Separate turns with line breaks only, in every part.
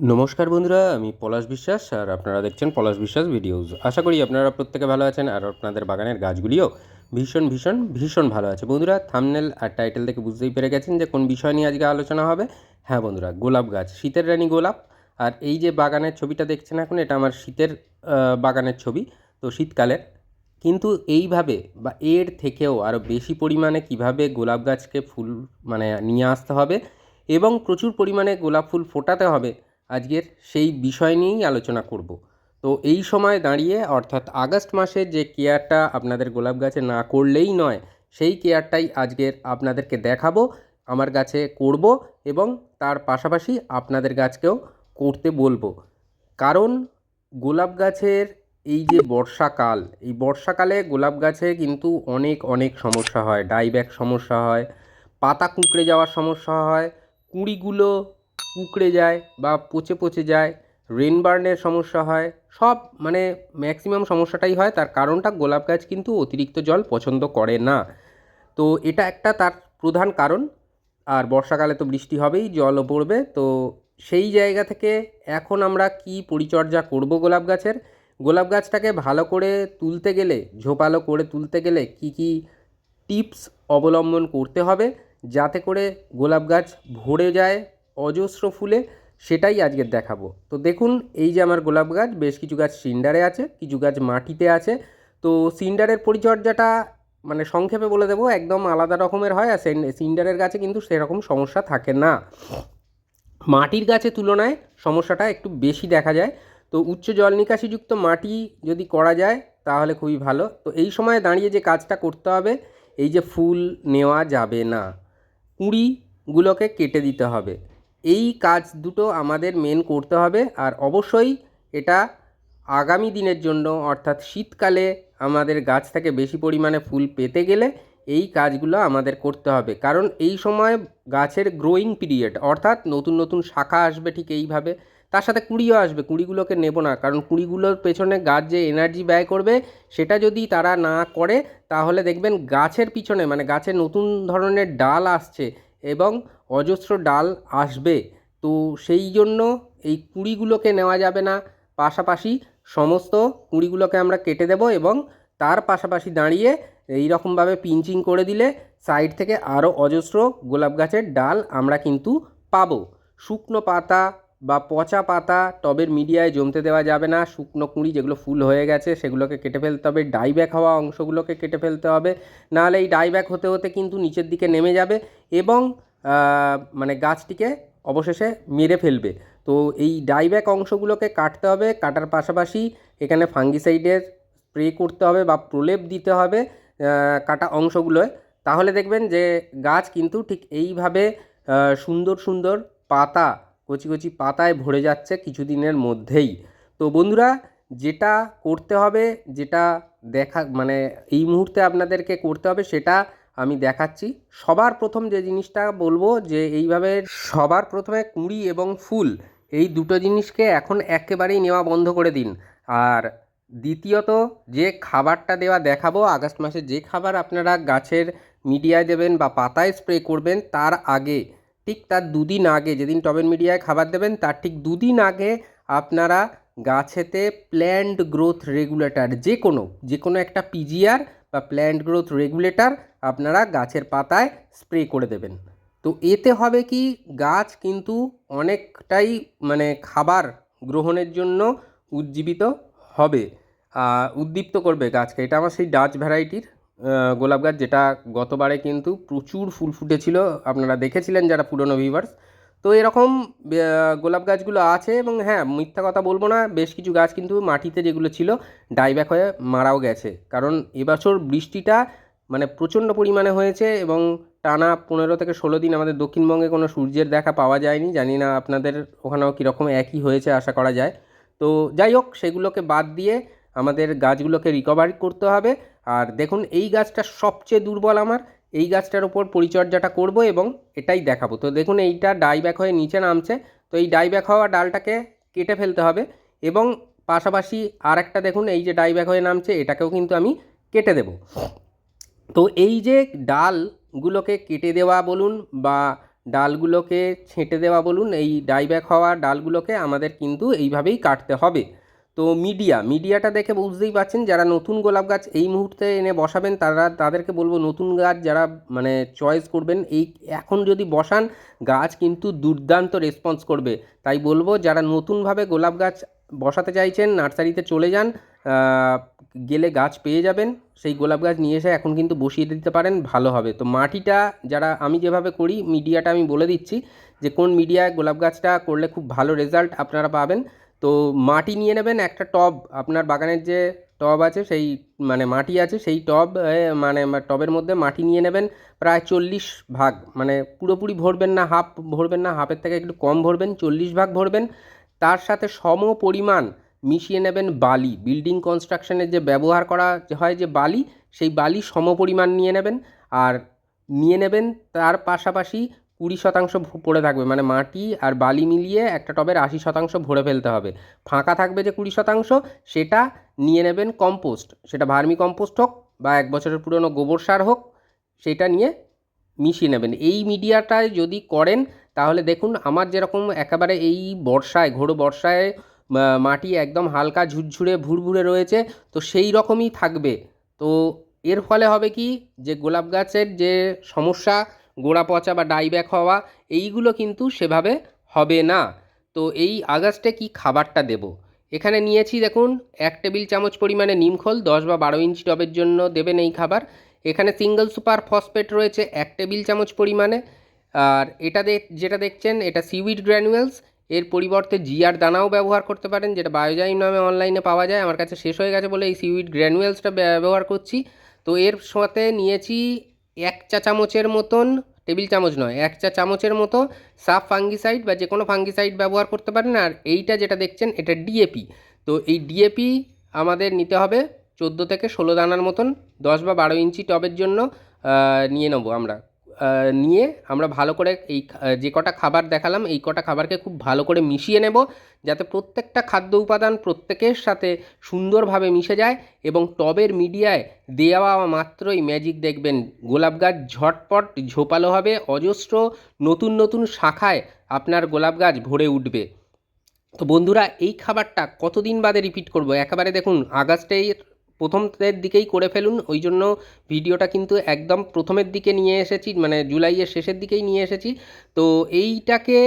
নমস্কার বন্ধুরা, আমি পলাশ বিশ্বাস আর আপনারা দেখছেন পলাশ বিশ্বাস ভিডিওস। আশা করি আপনারা প্রত্যেকে ভালো আছেন আর আপনাদের বাগানের গাছগুলিও ভীষণ ভীষণ ভীষণ ভালো আছে। বন্ধুরা থামনেল আর টাইটেল থেকে বুঝতেই পেরে গেছেন যে কোন বিষয় নিয়ে আজকে আলোচনা হবে। হ্যাঁ বন্ধুরা, গোলাপ গাছ, শীতের রানী গোলাপ। আর এই যে বাগানের ছবিটা দেখছেন এখন, এটা আমার শীতের বাগানের ছবি, তো শীতকালের। কিন্তু এইভাবে বা এর থেকেও আরও বেশি পরিমাণে কীভাবে গোলাপ গাছকে ফুল মানে নিয়ে আসতে হবে এবং প্রচুর পরিমাণে গোলাপ ফুল ফোটাতে হবে আজকের সেই বিষয় নিয়েই আলোচনা করব। তো এই সময় দাঁড়িয়ে, অর্থাৎ আগস্ট মাসে যে কেয়ারটা আপনাদের গোলাপ গাছে না করলেই নয়, সেই কেয়ারটাই আজকের আপনাদেরকে দেখাবো, আমার গাছে করব এবং তার পাশাপাশি আপনাদের গাছকেও করতে বলব। কারণ গোলাপ গাছের এই যে বর্ষাকাল, এই বর্ষাকালে গোলাপ গাছে কিন্তু অনেক অনেক সমস্যা হয়। ডাইব্যাক সমস্যা হয়, পাতা কুঁকড়ে যাওয়ার সমস্যা হয়, কুঁড়িগুলো কুঁকড়ে যায় বা পচে পচে যায় রেনবার্নের সমস্যা হয়, সব মানে ম্যাক্সিমাম সমস্যাটাই হয়। তার কারণটা গোলাপ গাছ কিন্তু অতিরিক্ত জল পছন্দ করে না। তো এটা একটা তার প্রধান কারণ। আর বর্ষাকালে তো বৃষ্টি হবেই, জলও পড়বে। তো সেই জায়গা থেকে এখন আমরা কি পরিচর্যা করব গোলাপ গাছের? গোলাপ গাছটাকে ভালো করে তুলতে গেলে, ঝোপালো করে তুলতে গেলে কি কি টিপস অবলম্বন করতে হবে? যাতে করে গোলাপ গাছ ভরে যায় অজস্র ফুলে সেটাই আজকের দেখাবো। তো দেখুন, এই যে আমার গোলাপ গাছ, বেশ কিছু গাছ সিন্ডারে আছে, কিছু গাছ মাটিতে আছে। তো সিন্ডারের পরিচর্যাটা মানে সংক্ষেপে বলে দেবো, একদম আলাদা রকমের হয় আর সিন্ডারের গাছে কিন্তু সেরকম সমস্যা থাকে না। মাটির গাছের তুলনায় সমস্যাটা একটু বেশি দেখা যায়। তো উচ্চ জল নিকাশিযুক্ত মাটি যদি করা যায়, তাহলে খুবই ভালো। তো এই সময় দাঁড়িয়ে যে কাজটা করতে হবে, এই যে ফুল নেওয়া যাবে না। কুঁড়িগুলোকে কেটে দিতে হবে। এই কাজ দুটো আমাদের মেন করতে হবে। আর অবশ্যই এটা আগামী দিনের জন্য, অর্থাৎ শীতকালে আমাদের গাছ থেকে বেশি পরিমাণে ফুল পেতে গেলে এই কাজগুলো আমাদের করতে হবে। কারণ এই সময় গাছের গ্রোয়িং পিরিয়ড অর্থাৎ নতুন নতুন শাখা আসবে ঠিক এইভাবে, তার সাথে কুঁড়িও আসবে, কুঁড়িগুলোকে নেব না। কারণ কুঁড়িগুলোর পেছনে গাছ যে এনার্জি ব্যয় করবে, সেটা যদি তারা না করে, তাহলে দেখবেন গাছের পিছনে মানে গাছের নতুন ধরনের ডাল আসছে এবং অজস্র ডাল আসবে। তো সেই জন্য এই কুঁড়িগুলোকে নেওয়া যাবে না। পাশাপাশি সমস্ত কুঁড়িগুলোকে আমরা কেটে দেব এবং তার পাশাপাশি দাঁড়িয়ে এই রকমভাবে পিঞ্চিং করে দিলে সাইড থেকে আরও অজস্র গোলাপ গাছের ডাল আমরা কিন্তু পাবো। শুকনো পাতা বা পচা পাতা টবের মিডিয়ায় জমতে দেওয়া যাবে না। শুকনো কুঁড়ি যেগুলো ফুল হয়ে গেছে সেগুলোকে কেটে ফেলতে হবে। ডাইব্যাক হওয়া অংশগুলোকে কেটে ফেলতে হবে। নাহলে এই ডাইব্যাক হতে হতে কিন্তু নিচের দিকে নেমে যাবে এবং মানে গাছটিকে অবশেষে মেরে ফেলবে। তো এই ডাইব্যাক অংশগুলোকে কাটতে হবে। কাটার পাশাপাশি এখানে ফাঙ্গিসাইডের স্প্রে করতে হবে বা প্রলেপ দিতে হবে কাটা অংশগুলোয়। তাহলে দেখবেন যে গাছ কিন্তু ঠিক এইভাবে সুন্দর সুন্দর পাতা কচি কচি পাতায় ভরে যাচ্ছে কিছুদিনের মধ্যেই। তো বন্ধুরা, যেটা করতে হবে, যেটা দেখা মানে এই মুহূর্তে আপনাদেরকে করতে হবে, সেটা আমি দেখাচ্ছি। সবার প্রথম যে জিনিসটা বলব, যে এইভাবে সবার প্রথমে কুঁড়ি এবং ফুল, এই দুটো জিনিসকে এখন একেবারেই নেওয়া বন্ধ করে দিন। আর দ্বিতীয়ত, যে খাবারটা দেওয়া দেখাবো, আগস্ট মাসে যে খাবার আপনারা গাছের মিডিয়ায় দেবেন বা পাতায় স্প্রে করবেন, তার আগে ঠিক তার দুদিন আগে যেদিন টবেন মিডিয়ায় খাবার দেবেন, তার ঠিক দুদিন আগে আপনারা গাছেতে প্ল্যান্ট গ্রোথ রেগুলেটর যে কোনো যে কোনো একটা পিজিআর বা প্ল্যান্ট গ্রোথ রেগুলেটর আপনারা গাছের পাতায় স্প্রে করে দেবেন। তো এতে হবে কি, গাছ কিন্তু অনেকটাই মানে খাবার গ্রহণের জন্য উজ্জীবিত হবে উদ্দীপ্ত করবে গাছকে। এটা আমার সেই ডাচ ভ্যারাইটির গোলাপ গাছ, যেটা গতবারে কিন্তু প্রচুর ফুল ফুটেছিল। আপনারা দেখেছিলেন যারা পুরনো ভিভার্স তো এরকম গোলাপ গাছগুলো আছে এবং হ্যাঁ মিথ্যা কথা বলব না, বেশ কিছু গাছ কিন্তু মাটিতে যেগুলো ছিল ডাইব্যাক হয়ে মারাও গেছে। কারণ এবছর বৃষ্টিটা মানে প্রচণ্ড পরিমাণে হয়েছে এবং টানা পনেরো থেকে ষোলো দিন আমাদের দক্ষিণবঙ্গে কোনো সূর্যের দেখা পাওয়া যায়নি। জানি না আপনাদের ওখানেও কীরকম একই হয়েছে, আশা করা যায়। তো যাই হোক, সেগুলোকে বাদ দিয়ে আমাদের গাছগুলোকে রিকভারি করতে হবে। আর দেখুন, এই গাছটা সবচেয়ে দুর্বল আমার। এই গাছটার ওপর পরিচর্যাটা করব এবং এটাই দেখাবো। তো দেখুন, এইটা ডাইব্যাক হয়ে নিচে নামছে। তো এই ডাইব্যাক হওয়া ডালটাকে কেটে ফেলতে হবে এবং পাশাপাশি আর একটা দেখুন, এই যে ডাইব্যাক হয়ে নামছে, এটাকেও কিন্তু আমি কেটে দেবো। তো এই যে ডালগুলোকে কেটে দেওয়া বলুন বা ডালগুলোকে ছেঁটে দেওয়া বলুন, এই ডাইব্যাক হওয়া ডালগুলোকে আমাদের কিন্তু এইভাবেই কাটতে হবে। তো মিডিয়া, মিডিয়াটা দেখে বুঝতেই পারছেন যারা নতুন গোলাপ গাছ এই মুহূর্তে এনে বসাবেন তারা, তাদেরকে বলব নতুন গাছ যারা মানে চয়েস করবেন, এই এখন যদি বসান, গাছ কিন্তু দুর্দান্ত রেসপন্স করবে। তাই বলব যারা নতুনভাবে গোলাপ গাছ বসাতে চাইছেন, নার্সারিতে চলে যান গেলে গাছ পেয়ে যাবেন, সেই গোলাপ গাছ নিয়ে এসে এখন কিন্তু বসিয়ে দিতে পারেন, ভালো হবে। তো মাটিটা যারা, আমি যেভাবে করি, মিডিয়াটা আমি বলে দিচ্ছি যে কোন মিডিয়ায় গোলাপ গাছটা করলে খুব ভালো রেজাল্ট আপনারা পাবেন। তো মাটি নিয়ে নেবেন একটা টব, আপনার বাগানের যে টব আছে সেই মানে মাটি আছে সেই টব মানে টবের মধ্যে মাটি নিয়ে নেবেন প্রায় চল্লিশ ভাগ মানে পুরোপুরি ভরবেন না, হাফ ভরবেন না, হাফের থেকে একটু কম ভরবেন, চল্লিশ ভাগ ভরবেন। তার সাথে সম পরিমাণ মিশিয়ে নেবেন বালি, বিল্ডিং কনস্ট্রাকশনের যে ব্যবহার করা হয় যে বালি, সেই বালি সম পরিমাণ নিয়ে নেবেন। আর নিয়ে নেবেন তার পাশাপাশি কুড়ি শতাংশ পড়ে থাকবে মানে মাটি আর বালি মিলিয়ে একটা টবের আশি শতাংশ ভরে ফেলতে হবে। ফাঁকা থাকবে যে কুড়ি শতাংশ, সেটা নিয়ে নেবেন কম্পোস্ট। সেটা ভার্মি কম্পোস্ট হোক বা এক বছরের পুরনো গোবর সার হোক, সেটা নিয়ে মিশিয়ে নেবেন। এই মিডিয়াটায় যদি করেন, তাহলে দেখুন আমার যেরকম একেবারে এই বর্ষায় ঘোড়ো বর্ষায় মাটি একদম হালকা ঝুরঝুরে, ভুরভুরে রয়েছে, তো সেই রকমই থাকবে। তো এর ফলে হবে কি? যে গোলাপ গাছের যে সমস্যা গোড়া পচা বা ডাইব্যাক হওয়া, এইগুলো কিন্তু সেভাবে হবে না। তো এই আগস্টে কি খাবারটা দেব? এখানে নিয়েছি দেখুন, এক টেবিল চামচ পরিমাণে নিমখোল দশ বা বারো ইঞ্চি টবের জন্য দেবেন এই খাবার। এখানে সিঙ্গেল সুপার ফসফেট রয়েছে, এক টেবিল চামচ পরিমাণে। আর এটা যেটা দেখছেন, এটা সিউইড গ্র্যানুয়েলস। এর পরিবর্তে জিআর দানাও ব্যবহার করতে পারেন, যেটা বায়োজাইম নামে অনলাইনে পাওয়া যায়। আমার কাছে শেষ হয়ে গেছে বলে এই সিউইড গ্র্যানুয়েলসটা ব্যবহার করছি। তো এর সাথে নিয়েছি এক চা চামচের মতন, টেবিল চামচ নয়, এক চা চামচের মতো সাফ ফাঙ্গিসাইড বা যে কোনো ফাঙ্গিসাইড ব্যবহার করতে পারেন। আর এইটা যেটা দেখছেন, এটা ডিএপি তো এই ডিএপি আমাদের নিতে হবে চোদ্দ থেকে ষোলো দানার মতন, দশ বা বারো ইঞ্চি টবের জন্য নিয়ে নেব আমরা। নিয়ে আমরা ভালো করে এই যে কটা খাবার দেখালাম, এই কটা খাবারকে খুব ভালো করে মিশিয়ে নেব যাতে প্রত্যেকটা খাদ্য উপাদান প্রত্যেকের সাথে সুন্দরভাবে মিশে যায় এবং টবের মিডিয়ায় দেওয়া মাত্রই ম্যাজিক দেখবেন। গোলাপ গাছ ঝটপট ঝোপালো হবে, অজস্র নতুন নতুন শাখায় আপনার গোলাপ গাছ ভরে উঠবে। তো বন্ধুরা, এই খাবারটা কতদিন বাদে রিপিট করব? একেবারে দেখুন আগস্টেই প্রথমদের দিকেই করে ফেলুন ওই জন্য ভিডিওটা কিন্তু একদম প্রথমের দিকে নিয়ে এসেছি মানে জুলাইয়ের শেষের দিকেই নিয়ে এসেছি। তো এইটাকে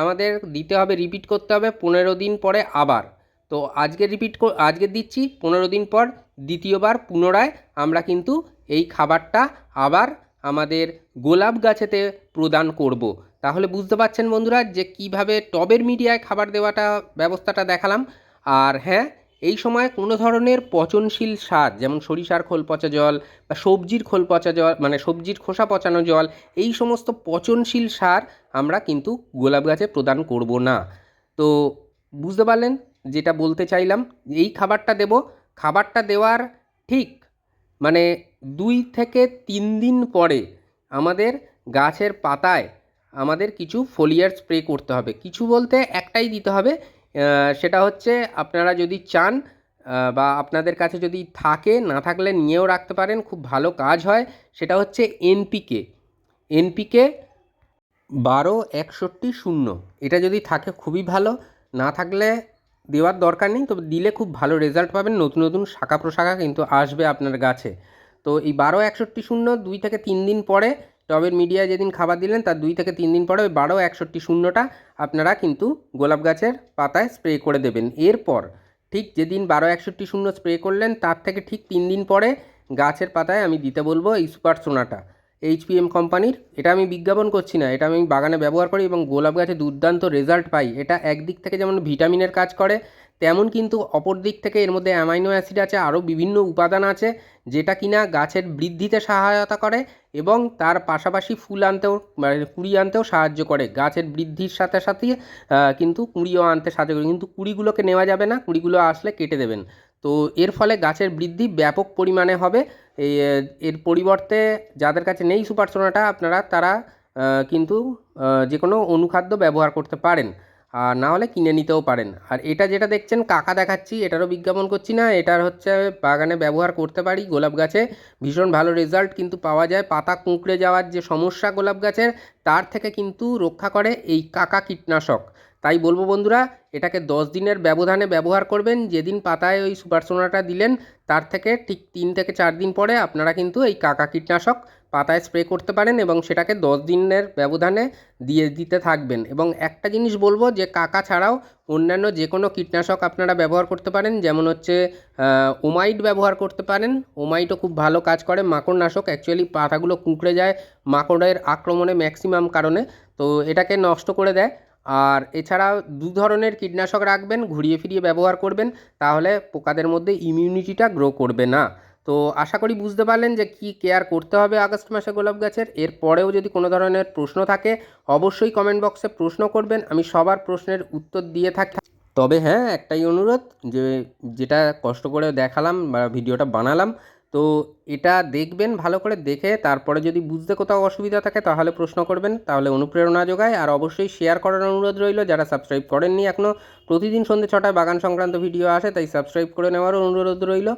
আমাদের দিতে হবে রিপিট করতে হবে পনেরো দিন পরে আবার। তো আজকে রিপিট আজকে দিচ্ছি, পনেরো দিন পর দ্বিতীয়বার পুনরায় আমরা কিন্তু এই খাবারটা আবার আমাদের গোলাপ গাছেতে প্রদান করব। তাহলে বুঝতে পারছেন বন্ধুরা যে কীভাবে টবের মিডিয়ায় খাবার দেওয়াটা, ব্যবস্থাটা দেখালাম। আর হ্যাঁ এই সময় কোনো ধরনের পচনশীল সার যেমন সরিষার খোল পচা জল বা সবজির খোল পচা জল মানে সবজির খোসা পচানো জল, এই সমস্ত পচনশীল সার আমরা কিন্তু গোলাপ গাছে প্রদান করব না। তো বুঝতে পারলেন যেটা বলতে চাইলাম? এই খাবারটা দেব। খাবারটা দেওয়ার ঠিক মানে দুই থেকে তিন দিন পরে আমাদের গাছের পাতায় আমাদের কিছু ফোলিয়ার স্প্রে করতে হবে। কিছু বলতে একটাই দিতে হবে সেটা হচ্ছে আপনারা যদি চান বা আপনাদের কাছে যদি থাকে, না থাকলে নিয়েও রাখতে পারেন, খুব ভালো কাজ হয়। সেটা হচ্ছে এনপিকে এনপিকে বারো একষট্টি শূন্য। এটা যদি থাকে খুবই ভালো, না থাকলে দেওয়ার দরকার নেই, তবে দিলে খুব ভালো রেজাল্ট পাবেন, নতুন নতুন শাখা প্রশাখা কিন্তু আসবে আপনার গাছে। তো এই বারো একষট্টি শূন্য দুই থেকে তিন দিন পরে টবের মিডিয়ায় যেদিন খাবার দিলেন, তার দুই থেকে তিন দিন পরে ওই বারো একষট্টি শূন্যটা আপনারা কিন্তু গোলাপ গাছের পাতায় স্প্রে করে দেবেন। এরপর ঠিক যেদিন বারো একষট্টি শূন্য স্প্রে করলেন, তার থেকে ঠিক তিন দিন পরে গাছের পাতায় আমি দিতে বলব এই সুপার সোনাটা। এইচপিএম কোম্পানির, এটা আমি বিজ্ঞাপন করছি না, এটা আমি বাগানে ব্যবহার করি এবং গোলাপ গাছে দুর্দান্ত রেজাল্ট পাই। এটা একদিক থেকে যেমন ভিটামিনের কাজ করে তেমন কিন্তু অপর দিক থেকে এর মধ্যে অ্যামাইনো অ্যাসিড আছে, আরও বিভিন্ন উপাদান আছে, যেটা কিনা গাছের বৃদ্ধিতে সহায়তা করে এবং তার পাশাপাশি ফুল আনতেও মানে কুড়ি আনতেও সাহায্য করে। গাছের বৃদ্ধির সাথে সাথে কিন্তু কুড়িও আনতে সাহায্য করে। কিন্তু কুড়িগুলোকে নেওয়া যাবে না, কুড়িগুলো আসলে কেটে দেবেন। তো এর ফলে গাছের বৃদ্ধি ব্যাপক পরিমাণে হবে। এর পরিবর্তে যাদের কাছে নেই সুপার সোনাটা, আপনারা তারা কিন্তু যে কোনো অনুখাদ্য ব্যবহার করতে পারেন। আর না হলে কিনে নিতেও পারেন। আর এটা যেটা দেখছেন, কাকা দেখাচ্ছি, এটারও বিজ্ঞাপন করছি না। এটার হচ্ছে, বাগানে ব্যবহার করতে পারি গোলাপ গাছে। ভীষণ ভালো রেজাল্ট কিন্তু পাওয়া যায়। পাতা কুঁকড়ে যাওয়ার যে সমস্যা গোলাপ গাছের, তার থেকে কিন্তু রক্ষা করে এই কাকা কীটনাশক। তাই বলব বন্ধুরা, এটাকে দশ দিনের ব্যবধানে ব্যবহার করবেন। যেদিন পাতায় ওই সুপার সোনাটা দিলেন, তার থেকে ঠিক তিন থেকে চার দিন পরে আপনারা কিন্তু এই কাকা কীটনাশক পাতায় স্প্রে করতে পারেন এবং সেটাকে দশ দিনের ব্যবধানে দিয়ে দিতে থাকবেন। এবং একটা জিনিস বলব যে, কাকা ছাড়াও অন্যান্য যে কোনো কীটনাশক আপনারা ব্যবহার করতে পারেন। যেমন হচ্ছে ওমাইট ব্যবহার করতে পারেন। ওমাইটও খুব ভালো কাজ করে। মাকড় নাশক অ্যাকচুয়ালি পাতাগুলো কুঁকড়ে যায় মাকড়ের আক্রমণে ম্যাক্সিমাম কারণে। তো এটাকে নষ্ট করে দেয়। আর এছাড়া দু ধরনের কীটনাশক রাখবেন, ঘুরিয়ে ফিরিয়ে ব্যবহার করবেন। তাহলে পোকাদের মধ্যে ইমিউনিটিটা গ্রো করবে না। তো আশা করি বুঝতে পারলেন যে কি কেয়ার করতে হবে আগস্ট মাসে গোলাপ গাছের। এর পরেও যদি কোনো ধরনের প্রশ্ন থাকে, অবশ্যই কমেন্ট বক্সে প্রশ্ন করবেন। আমি সবার প্রশ্নের উত্তর দিয়ে থাকি। তবে হ্যাঁ একটাই অনুরোধ যে যেটা কষ্ট করে দেখালাম বা ভিডিওটা বানালাম তো এটা দেখবেন, ভালো করে দেখে তারপরে যদি বুঝতে কোথাও অসুবিধা থাকে তাহলে প্রশ্ন করবেন, তাহলে অনুপ্রেরণা যোগায়। আর অবশ্যই শেয়ার করার অনুরোধ রইল, যারা সাবস্ক্রাইব করেননি এখনও প্রতিদিন সন্ধ্যে ছটায় বাগান সংক্রান্ত ভিডিও আসে, তাই সাবস্ক্রাইব করে নেওয়ারও অনুরোধ রইল।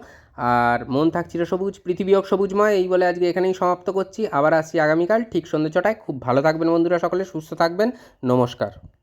আর মন থাকছিল সবুজ, পৃথিবী হোক সবুজময়, এই বলে আজকে এখানেই সমাপ্ত করছি। আবার আসছি আগামীকাল, ঠিক সন্ধ্যে ছটায়। খুব ভালো থাকবেন বন্ধুরা সকলে, সুস্থ থাকবেন। নমস্কার।